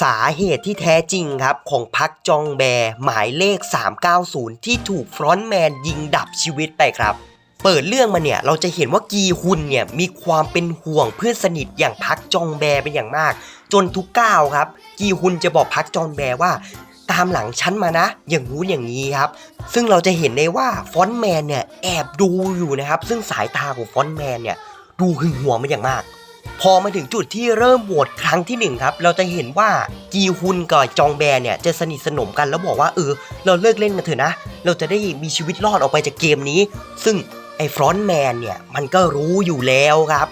สาเหตุที่แท้จริงครับ ของพักจองแบหมายเลข 390 ที่ถูกฟรอนต์แมนยิงดับชีวิตไปครับ เปิดเรื่องมาเนี่ย เราจะเห็นว่ากีฮุนเนี่ย มีความเป็นห่วงเพื่อนสนิทอย่างพักจองแบเป็นอย่างมาก จนทุกก้าวครับ กีฮุนจะบอกพักจองแบว่าตามหลังฉันมานะ อย่างงู้นอย่างนี้ครับ ซึ่งเราจะเห็นได้ว่าฟอนแมนเนี่ยแอบดูอยู่นะครับ ซึ่งสายตาของฟอนแมนเนี่ยดูหึงหวงมันอย่างมาก พอมาถึงจุดที่เริ่มโหวตครั้งที่หนึ่งครับ เราจะเห็นว่ากีฮุนกับจองแบเนี่ยจะสนิทสนมกันแล้วบอกว่าเออ เราเลิกเล่นกันเถอะนะ เราจะได้มีชีวิตรอดออกไปจากเกมนี้ ซึ่งไอ้ฟรอนต์แมนเนี่ยมันก็รู้อยู่แล้วครับ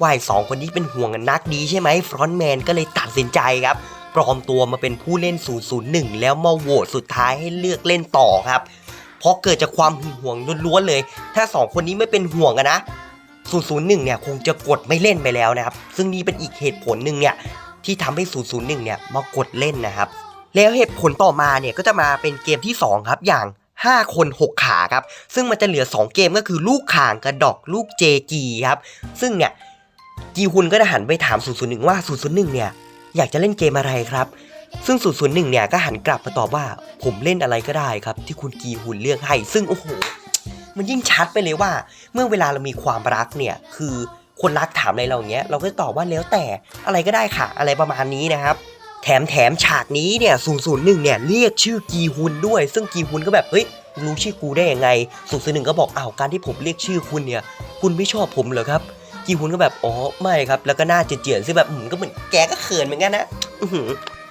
ว่าไอ้สองคนนี้เป็นห่วงกันนักดีใช่ไหมฟรอนต์แมนก็เลยตัดสินใจครับปลอมตัวมาเป็นผู้เล่น 001 แล้วมาโหวตสุดท้ายให้เลือกเล่นต่อครับ เพราะเกิดจากความหึงหวงล้วนๆเลย ถ้าสองคนนี้ไม่เป็นห่วงกันนะ 001 เนี่ยคงจะกดไม่เล่นไปแล้วนะครับ ซึ่งนี่เป็นอีกเหตุผลหนึ่งเนี่ยที่ทำให้ 001 เนี่ยมากดเล่นนะครับ แล้วเหตุผลต่อมาเนี่ยก็จะมาเป็นเกมที่ 2 ครับอย่าง 5 คน 6 ขาครับ ซึ่งมันจะเหลือ 2 เกมก็คือลูกข่างกระดอกลูกเจกีครับ ซึ่งเนี่ยจีฮุนก็จะหันไปถาม 001 ว่า 001 เนี่ยอยากจะเล่นเกมอะไรครับ ซึ่ง 001 เนี่ยก็หันกลับมาตอบว่าผมเล่นอะไรก็ได้ครับ ที่คุณกีฮุนเลือกให้ ซึ่งโอ้โห มันยิ่งชัดไปเลยว่า เมื่อเวลาเรามีความรักเนี่ยคือคนรักถามอะไรเราอย่างเงี้ยเราก็ตอบว่าแล้วแต่อะไรก็ได้ค่ะ อะไรประมาณนี้นะครับ แถมแถมฉากนี้เนี่ย001เนี่ยเรียกชื่อกีฮุนด้วย ซึ่งกีฮุนก็แบบเฮ้ยรู้ชื่อกูได้ยังไง001ก็บอกอ้าวการที่ผมเรียกชื่อคุณเนี่ย คุณไม่ชอบผมเหรอครับกีฮุนก็แบบอ๋อไม่ครับ แล้วก็หน้าเจียนๆซึ่งแบบอืมก็เหมือนแกก็เขินเหมือนกันนะอื้อหือ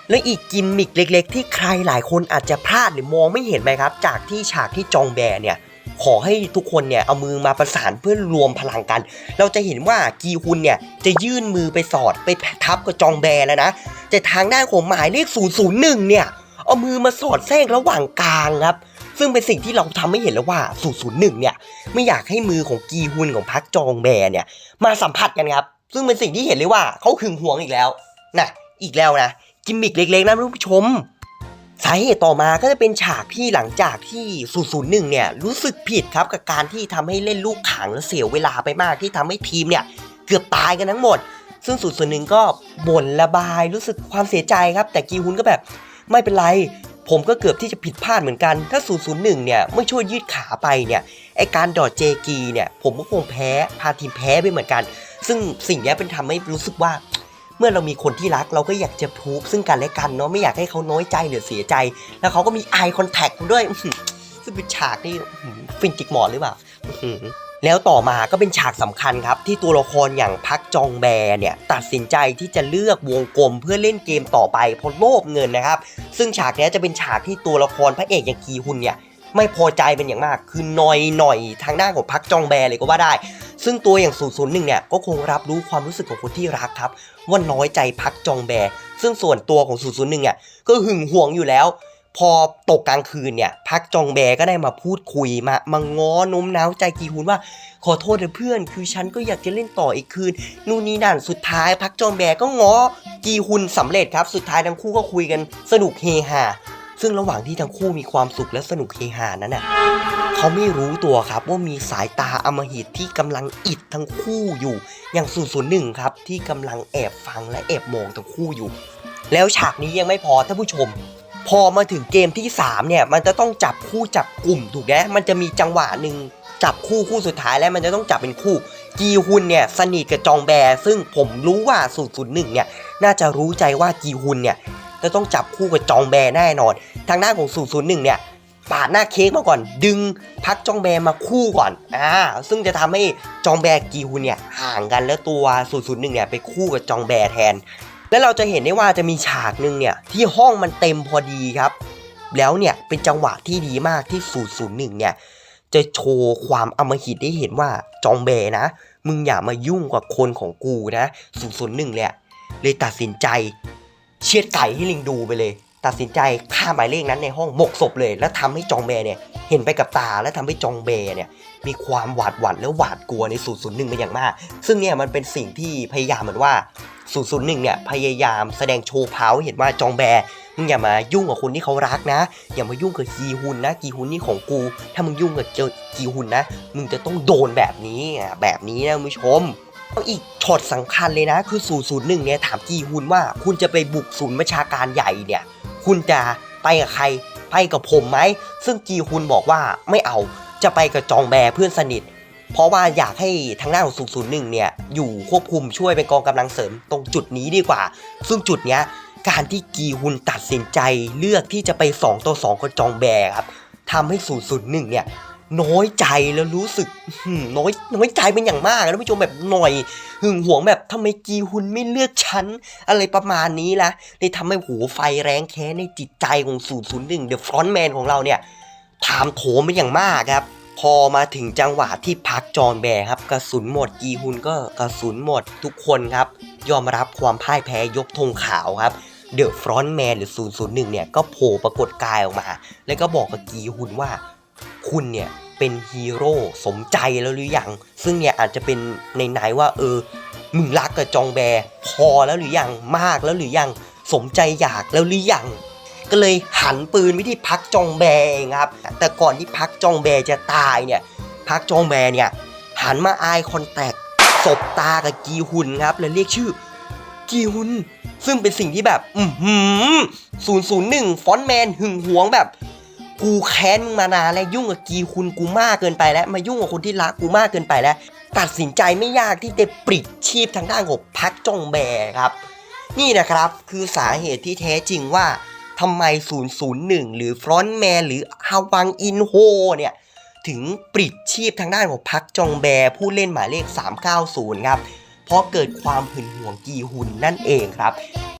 และอีกกิมมิกเล็ก ๆ ที่ใครหลายคนอาจจะพลาดหรือมองไม่เห็นไปครับ จากที่ฉากที่จองแบเนี่ย ขอให้ทุกคนเนี่ยเอามือมาประสานเพื่อรวมพลังกัน เราจะเห็นว่ากีฮุนเนี่ยจะยื่นมือไปสอดไปทับกับจองแบแล้วนะแต่ทางด้านของหมายเลข 001 เนี่ยเอามือมาสอดแทรกระหว่างกลางครับซึ่งเป็นสิ่งที่เราทำให้เห็นแล้วว่า 001 เนี่ย ไม่อยากให้มือของกีฮุนของพักจองแบเนี่ย มาสัมผัสกันครับ ซึ่งเป็นสิ่งที่เห็นเลยว่าเขาหึงหวงอีกแล้วนะอีกแล้วนะ กิมมิกเล็กๆนะท่านผู้ชม สาเหตุต่อมาก็จะเป็นฉากที่หลังจากที่ 001 เนี่ยรู้สึกผิดครับกับการที่ทำให้เล่นลูกขังและเสียเวลาไปมากที่ทำให้ทีมเนี่ยเกือบตายกันทั้งหมด ซึ่ง001ก็บ่นระบายรู้สึกความเสียใจครับ แต่กีฮุนก็แบบไม่เป็นไร ผมก็เกือบที่จะผิดพลาดเหมือนกัน ถ้า 001 เนี่ยไม่ช่วยยืดขาไปเนี่ยไอการดอดเจกีเนี่ยผมก็คงแพ้พาทีมแพ้ไปเหมือนกัน ซึ่งสิ่งนี้เป็นทำให้รู้สึกว่า เมื่อเรามีคนที่รักเราก็อยากจะพูฟซึ่งกันและกันเนาะไม่อยากให้เขาน้อยใจหรือเสียใจ แล้วเขาก็มี eye contact ด้วยอื้อหือซึ่งเป็นฉากที่อื้อหือฟินจิกหมอนหรือเปล่าอื้อหือแล้วต่อมาก็เป็นฉากสำคัญครับ ที่ตัวละครอย่างพักจองแบเนี่ย ตัดสินใจที่จะเลือกวงกลมเพื่อเล่นเกมต่อไปเพราะโลภเงินนะครับ ซึ่งฉากเนี้ยจะเป็นฉากที่ตัวละครพระเอกอย่างกีฮุนเนี่ยไม่พอใจเป็นอย่างมาก คือนอยหน่อยทางด้านของพักจองแบเลยก็ว่าได้ ซึ่งตัวอย่าง 001 เนี่ยก็คงรับรู้ความรู้สึกของคนที่รักครับ ว่าน้อยใจพักจองแบ ซึ่งส่วนตัวของ 001 เนี่ยก็หึงหวงอยู่แล้ว พอตกกลางคืนเนี่ยพักจองแบก็ได้มาพูดคุยมามาง้อน้มน้าวใจกีฮุนว่า ขอโทษนะเพื่อน คือฉันก็อยากจะเล่นต่ออีกคืนนู่นนี่นั่นสุดท้ายพักจองแบก็ง้อกีฮุนสำเร็จครับ สุดท้ายทั้งคู่ก็คุยกันสนุกเฮฮา ซึ่งระหว่างที่ทั้งคู่มีความสุขและสนุกเฮฮานั้นน่ะเขาไม่รู้ตัวครับว่ามีสายตาอมหิตที่กำลังอิดทั้งคู่อยู่ อย่าง001ครับที่กำลังแอบฟังและแอบมองทั้งคู่อยู่ แล้วฉากนี้ยังไม่พอท่านผู้ชม พอมาถึงเกมที่ 3 เนี่ย มันจะต้องจับคู่จับกลุ่มถูกไหมมันจะมีจังหวะหนึ่งจับคู่คู่สุดท้ายแล้วมันจะต้องจับเป็นคู่กีฮุนเนี่ยสนิทกับจองแบ ซึ่งผมรู้ว่า001เนี่ยน่าจะรู้ใจว่ากีฮุนเนี่ย จะต้องจับคู่กับจองแบแน่นอน ทางหน้านของ 001 เนี่ยปาดหน้าเค้กมาก่อน ดึงพักจองแบมาคู่ก่อนอ่าซึ่งจะทำให้จองแบกีฮุนเนี่ยห่างกันแล้วตัว 001 เนี่ยไปคู่กับจองแบแทน แล้วเราจะเห็นได้ว่าจะมีฉากหนึ่งเนี่ยที่ห้องมันเต็มพอดีครับ แล้วเนี่ยเป็นจังหวะที่ดีมากที่ 001 เนี่ยจะโชว์ความอำมหิตได้เห็นว่าจองแบนะ มึงอย่ามายุ่งกับคนของกูนะ 001 เลยเลยตัดสินใจ เชือดไก่ให้ลิงดูไปเลย ตัดสินใจฆ่าหมายเลขนั้นในห้องหมกศพเลย แล้วทำให้จองแบเนี่ยเห็นไปกับตาและทำให้จองแบเนี่ยมีความหวาดหวั่นและหวาดกลัวใน001เป็นอย่างมาก ซึ่งเนี่ยมันเป็นสิ่งที่พยายามเหมือนว่า001เนี่ยพยายามแสดงโชว์เพาให้เห็นว่าจองแบมึงอย่ามายุ่งกับคนที่เขารักนะ อย่ามายุ่งกับกีฮุนนะกีฮุนนี่ของกู ถ้ามึงยุ่งกับเจอกีฮุนนะ มึงจะต้องโดนแบบนี้แบบนี้นะคุณผู้ชม อีกช็อตสำคัญเลยนะ คือ001เนี่ยถามกีฮุนว่า คุณจะไปบุกศูนย์บัญชาการใหญ่เนี่ย คุณจะไปกับใครไปกับผมไหม ซึ่งกีฮุนบอกว่าไม่เอาจะไปกับจองแบเพื่อนสนิท เพราะว่าอยากให้ทางด้านของ001เนี่ย อยู่ควบคุมช่วยเป็นกองกำลังเสริมตรงจุดนี้ดีกว่า ซึ่งจุดเนี้ยการที่กีฮุนตัดสินใจเลือกที่จะไป 2 ต่อ 2กับจองแบครับทำให้001เนี่ย น้อยใจแล้วรู้สึกน้อยน้อยใจเป็นอย่างมากนะท่านผู้ชมแบบหน่อย หึงหวงแบบทำไมกีฮุนไม่เลือกฉันอะไรประมาณนี้ละเลยทำให้หูไฟแรงแค้นในจิตใจของ001เดอะฟรอนต์แมนของเราเนี่ยถามโถมเป็นอย่างมากครับ พอมาถึงจังหวะที่พักจอนแบร์ครับ กระสุนหมดกีฮุนก็กระสุนหมดทุกคนครับ ยอมรับความพ่ายแพ้ยกธงขาวครับเดอะฟรอนต์แมนหรือ 001 เนี่ย ก็โผล่ปรากฏกายออกมา แล้วก็บอกกับกีฮุนว่า คุณเนี่ยเป็นฮีโร่สมใจแล้วหรือยัง ซึ่งเนี่ยอาจจะเป็นในไหนว่า เออ มึงรักกับจองแบ พอแล้วหรือยังมากแล้วหรือยัง สมใจอยากแล้วหรือยัง ก็เลยหันปืนไปที่พักจองแบเองครับ แต่ก่อนที่พักจองแบจะตายเนี่ยพักจองแบเนี่ยหันมาอายคอนแทคสบตากับกีฮุนครับแล้วเรียกชื่อกีฮุนซึ่งเป็นสิ่งที่แบบ อือหือศูนย์ศูนย์หนึ่งฟอนแมนหึงหวงแบบ กูแค้นมึงมานานแล้วยุ่งกับกีฮุนกูมากเกินไปแล้ว มายุ่งกับคนที่รักกูมากเกินไปแล้ว ตัดสินใจไม่ยากที่จะปลิดชีพทางด้านของพักจองแบครับ นี่นะครับคือสาเหตุที่แท้จริงว่าทำไม 001 หรือฟรอนต์แมนหรือฮาวังอินโฮเนี่ย ถึงปลิดชีพทางด้านของพักจองแบผู้เล่นหมายเลข 390 ครับ เพราะเกิดความหึงหวงกีฮุนนั่นเองครับ